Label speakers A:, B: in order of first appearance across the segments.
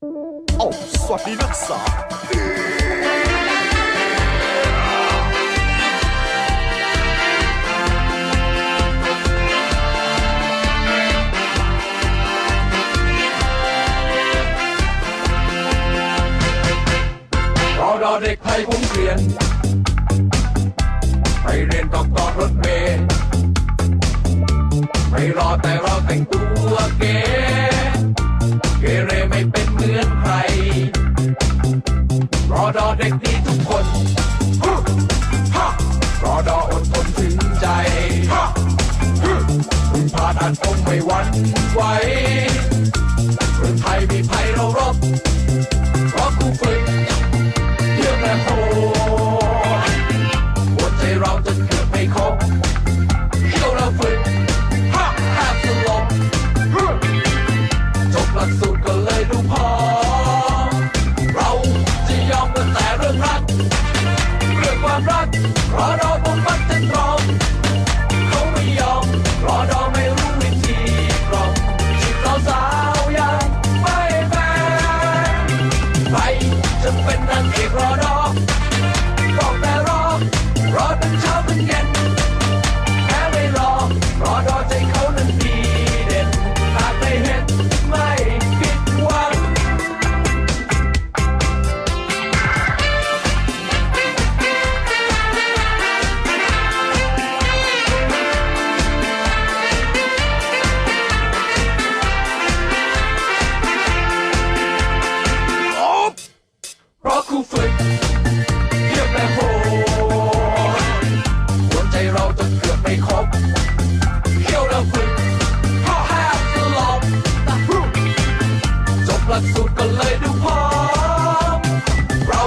A: โอ้าสวัสดีนักศึกษา
B: รอเด็กไทยผมเกลียน ไปเรียนต้องต่อรถเมล์ไม่รอแต่เราแต่งตัวเก๋ เหมือนใคร รอดอเด็กดีทุกคนฮึฮะรอดออดทนถึงใจฮะฮึคุณพาดันคงไม่หวันไหว รื่องค คู่ฝึกเทียบและโหดหัวใจเราจนเกือบไม่ครบเที่ยวและฝึกพ่อห้ามตลอดจบหลักสูตรก็เลยดูพร้อมเรา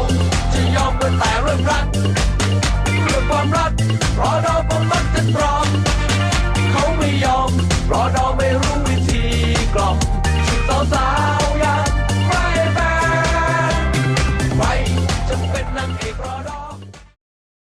B: จะยอมเมื่อแต่เรื่องรักเพื่อความรักเพราะเราบำมักจะตรอม